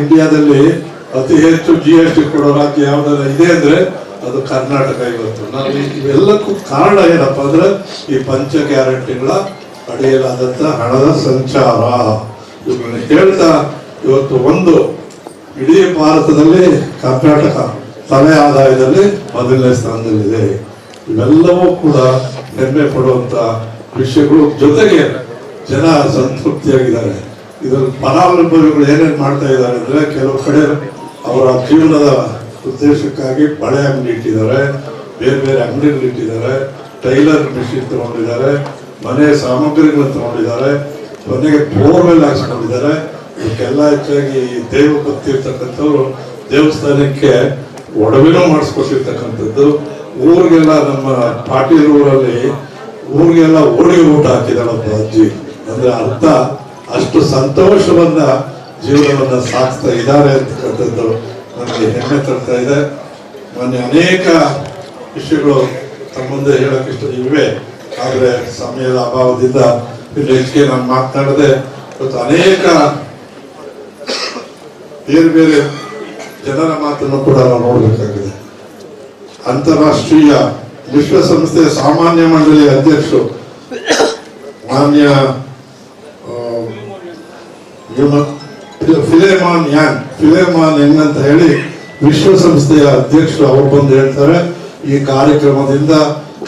ಇಂಡಿಯಾದಲ್ಲಿ ಅತಿ ಹೆಚ್ಚು ಜಿ ಎಸ್ ಟಿ ಕೊಡೋ ರಾಜ್ಯ ಯಾವ್ದಾರ ಇದೆ ಅಂದ್ರೆ ಅದು ಕರ್ನಾಟಕ ಇವತ್ತು. ನಾವು ಇವೆಲ್ಲಕ್ಕೂ ಕಾರಣ ಏನಪ್ಪ ಅಂದ್ರೆ ಈ ಪಂಚ ಗ್ಯಾರಂಟಿಗಳ ಅಡಿಯಲಾದಂತ ಹಣದ ಸಂಚಾರ. ಇವುಗಳನ್ನ ಹೇಳ್ತಾ ಇವತ್ತು ಒಂದು ಇಡೀ ಭಾರತದಲ್ಲಿ ಕರ್ನಾಟಕ ತಲೆ ಆದಾಯದಲ್ಲಿ ಮೊದಲನೇ ಸ್ಥಾನದಲ್ಲಿದೆ. ಇವೆಲ್ಲವೂ ಕೂಡ ಹೆಮ್ಮೆ ಪಡುವಂತ ವಿಷಯಗಳು ಜೊತೆಗೆ ಜನ ಸಂತೃಪ್ತಿಯಾಗಿದ್ದಾರೆ. ಇದರಲ್ಲಿ ಫಲಾನುಭವಿಗಳು ಏನೇನು ಮಾಡ್ತಾ ಇದ್ದಾರೆ ಅಂದರೆ ಕೆಲವು ಕಡೆ ಅವರ ಜೀವನದ ಉದ್ದೇಶಕ್ಕಾಗಿ ಬಳೆ ಅಂಗಡಿ ಇಟ್ಟಿದ್ದಾರೆ, ಬೇರೆ ಬೇರೆ ಅಂಗಡಿಗಳು ಇಟ್ಟಿದ್ದಾರೆ, ಟೈಲರ್ ಮಿಷಿನ್ ತಗೊಂಡಿದ್ದಾರೆ, ಮನೆ ಸಾಮಗ್ರಿಗಳನ್ನ ತಗೊಂಡಿದ್ದಾರೆ, ಮನೆಗೆ ಬೋರ್ ಮೇಲೆ ಹಾಕ್ಸ್ಕೊಂಡಿದ್ದಾರೆ. ಇದಕ್ಕೆಲ್ಲ ಹೆಚ್ಚಾಗಿ ದೇವ ಗೊತ್ತಿರ್ತಕ್ಕಂಥವ್ರು ದೇವಸ್ಥಾನಕ್ಕೆ ಒಡವೆನೂ ಮಾಡಿಸ್ಕೊಟ್ಟಿರ್ತಕ್ಕಂಥದ್ದು. ಊರಿಗೆಲ್ಲ ನಮ್ಮ ಪಾಟೀಲ್ ಊರಲ್ಲಿ ಊರಿಗೆಲ್ಲ ಹೋಳಿಗೆ ಊಟ ಹಾಕಿದಾಳಪ್ಪ ಅಜ್ಜಿ. ಅಂದರೆ ಅರ್ಥ ಅಷ್ಟು ಸಂತೋಷವನ್ನ ಜೀವನವನ್ನ ಸಾಗಿಸ್ತಾ ಇದ್ದಾರೆ ಅಂತಕ್ಕಂಥದ್ದು ನನಗೆ ಹೆಮ್ಮೆ ತರ್ತಾ ಇದೆ. ಮೊನ್ನೆ ಅನೇಕ ವಿಷಯಗಳು ತಮ್ಮ ಮುಂದೆ ಇಷ್ಟ ಇವೆ. ಆದ್ರೆ ಸಮಯದ ಅಭಾವದಿಂದ ಇಲ್ಲಿ ಹೆಚ್ಚಿಗೆ ನಾನು ಮಾತನಾಡದೆ ಇವತ್ತು ಅನೇಕ ಬೇರೆ ಬೇರೆ ಜನರ ಮಾತನ್ನು ಕೂಡ ನಾವು ನೋಡಬೇಕಾಗಿದೆ. ಅಂತಾರಾಷ್ಟ್ರೀಯ ವಿಶ್ವಸಂಸ್ಥೆಯ ಸಾಮಾನ್ಯ ಮಂಡಳಿಯ ಅಧ್ಯಕ್ಷರು ಮಾನ್ಯ ಫಿ- ಫಿಲೆಮಾನ್ ಯಾನ್, ಫಿಲೆಮಾನ್ ಯಂಗ್ ಅಂತ ಹೇಳಿ ವಿಶ್ವಸಂಸ್ಥೆಯ ಅಧ್ಯಕ್ಷರು ಅವರು ಬಂದು ಹೇಳ್ತಾರೆ. ಈ ಕಾರ್ಯಕ್ರಮದಿಂದ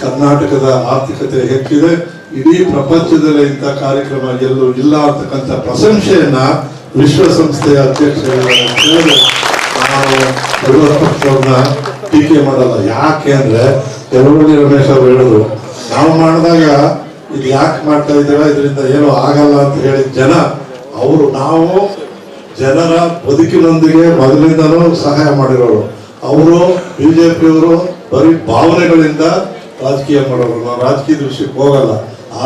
ಕರ್ನಾಟಕದ ಆರ್ಥಿಕತೆ ಹೆಚ್ಚಿದೆ. ಇಡೀ ಪ್ರಪಂಚದಲ್ಲಿ ಇಂಥ ಕಾರ್ಯಕ್ರಮ ಎಲ್ಲೂ ಇಲ್ಲ ಅಂತಕ್ಕಂಥ ಪ್ರಶಂಸೆಯನ್ನ ವಿಶ್ವಸಂಸ್ಥೆಯ ಅಧ್ಯಕ್ಷರು ಟೀಕೆ ಮಾಡಲ್ಲ. ಯಾಕೆ ಅಂದ್ರೆ ಯಲವಳ್ಳಿ ರಮೇಶ್ ಅವರು ಹೇಳಿದ್ರು, ನಾವು ಮಾಡಿದಾಗ ಇದು ಯಾಕೆ ಮಾಡ್ತಾ ಇದ್ದೀರಾ? ಇದರಿಂದ ಏನೂ ಆಗಲ್ಲ ಅಂತ ಹೇಳಿ ಜನ ಅವರು ನಾವು ಜನರ ಬದುಕಿನೊಂದಿಗೆ ಮೊದಲಿಂದನೂ ಸಹಾಯ ಮಾಡಿರೋರು. ಅವರು ಬಿಜೆಪಿಯವರು ಬರೀ ಭಾವನೆಗಳಿಂದ ರಾಜಕೀಯ ಮಾಡೋರು. ನಾವು ರಾಜಕೀಯದ ವಿಷಯಕ್ಕೆ ಹೋಗಲ್ಲ.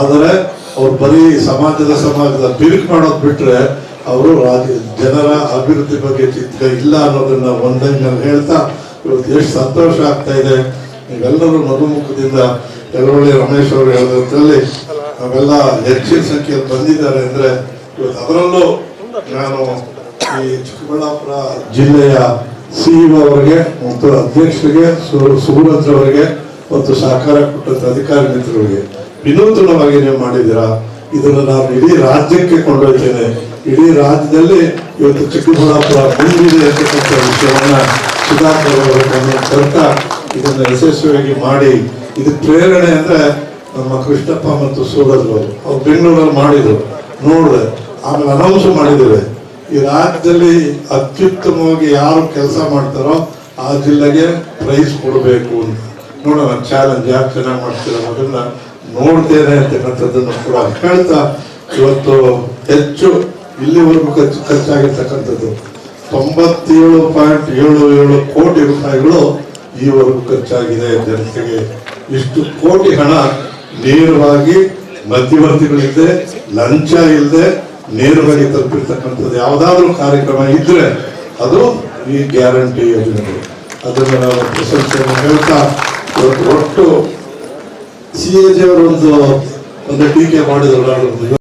ಆದರೆ ಅವ್ರು ಬರೀ ಸಮಾಜದ ಸಮಾಜದ ಬಿರುಕು ಮಾಡೋದು ಬಿಟ್ರೆ ಅವರು ರಾಜ, ಜನರ ಅಭಿವೃದ್ಧಿ ಬಗ್ಗೆ ಚಿಂತೆ ಇಲ್ಲ ಅನ್ನೋದನ್ನ ಒಂದಂಗೆ ಹೇಳ್ತಾ ಇವತ್ತು ಎಷ್ಟು ಸಂತೋಷ ಆಗ್ತಾ ಇದೆ. ನೀವೆಲ್ಲರೂ ನಗುಮುಖದಿಂದ ಯಲವಳ್ಳಿ ರಮೇಶ್ ಅವರು ಹೇಳಿದ್ರಲ್ಲಿ ನಾವೆಲ್ಲ ಹೆಚ್ಚಿನ ಸಂಖ್ಯೆಯಲ್ಲಿ ಬಂದಿದ್ದಾರೆ ಅಂದ್ರೆ ಇವತ್ತು ಅದರಲ್ಲೂ ನಾನು ಈ ಚಿಕ್ಕಬಳ್ಳಾಪುರ ಜಿಲ್ಲೆಯ ಸಿಇಒ ಅವರಿಗೆ ಮತ್ತು ಅಧ್ಯಕ್ಷರಿಗೆ, ಸು- ಸೂರಜ್ ಅವರಿಗೆ ಮತ್ತು ಸಹಕಾರ ಕೊಟ್ಟಂತ ಅಧಿಕಾರಿ ಮಿತ್ರರಿಗೆ ವಿನೂತನವಾಗಿ ನೀವು ಮಾಡಿದ್ದೀರಾ? ಇದನ್ನು ನಾನು ಇಡೀ ರಾಜ್ಯಕ್ಕೆ ಕೊಂಡೊಯ್ತೇನೆ. ಇಡೀ ರಾಜ್ಯದಲ್ಲಿ ಇವತ್ತು ಚಿಕ್ಕಬಳ್ಳಾಪುರ ಮುಂದಿದೆ ಅಂತಕ್ಕಂಥ ವಿಷಯವನ್ನ ಸುಧಾಕರ್ ಅವರ ಗಮನಕ್ಕೆ ತರ್ತಾ ಇದನ್ನ ಯಶಸ್ವಿಯಾಗಿ ಮಾಡಿ. ಇದು ಪ್ರೇರಣೆ ಅಂದ್ರೆ ನಮ್ಮ ಕೃಷ್ಣಪ್ಪ ಮತ್ತು ಸೂರಜ್ ಅವರು. ಅವ್ರು ಬೆಂಗಳೂರಲ್ಲಿ ಮಾಡಿದ್ರು. ನೋಡಿದೆ. ಆಮೇಲೆ ಅನೌನ್ಸ್ ಮಾಡಿದ್ದೇವೆ. ಈ ರಾಜ್ಯದಲ್ಲಿ ಅತ್ಯುತ್ತಮವಾಗಿ ಯಾರು ಕೆಲಸ ಮಾಡ್ತಾರೋ ಆ ಜಿಲ್ಲೆಗೆ ಪ್ರೈಸ್ ಕೊಡಬೇಕು ಅಂತ. ನೋಡೋಣ ಚಾಲೆಂಜ್ ಯಾಕೆ ಚೆನ್ನಾಗಿ ಮಾಡ್ತೀರ ಅದನ್ನ ನೋಡ್ತೇನೆ ಅಂತಕ್ಕಂಥದ್ದನ್ನು ಕೂಡ ಹೇಳ್ತಾ ಇವತ್ತು ಹೆಚ್ಚು ಇಲ್ಲಿವರೆಗೂ ಖರ್ಚು ಖರ್ಚಾಗಿರ್ತಕ್ಕಂಥದ್ದು. ತೊಂಬತ್ತೇಳು ಪಾಯಿಂಟ್ ಏಳು ಏಳು ಕೋಟಿ ರೂಪಾಯಿಗಳು ಈವರೆಗೂ ಖರ್ಚಾಗಿದೆ. ಜನತೆಗೆ ಇಷ್ಟು ಕೋಟಿ ಹಣ ನೇರವಾಗಿ ಮಧ್ಯವರ್ತಿಗಳಿಲ್ಲದೆ ಲಂಚ ಇಲ್ಲದೆ ನೇರವಾಗಿ ತಲುಪಿರ್ತಕ್ಕಂಥದ್ದು ಯಾವುದಾದ್ರೂ ಕಾರ್ಯಕ್ರಮ ಇದ್ರೆ ಅದು ಈ ಗ್ಯಾರಂಟಿ ಯೋಜನೆಗಳು. ಅದನ್ನು ನಾವು ಪ್ರಶಂಸೆಯನ್ನು ಹೇಳ್ತಾ ಒಟ್ಟು ಸಿ ಎ ಜಿ ಅವರೊಂದು ಒಂದು ಒಂದು ಟೀಕೆ ಮಾಡಿದ್ರು ನಾನು.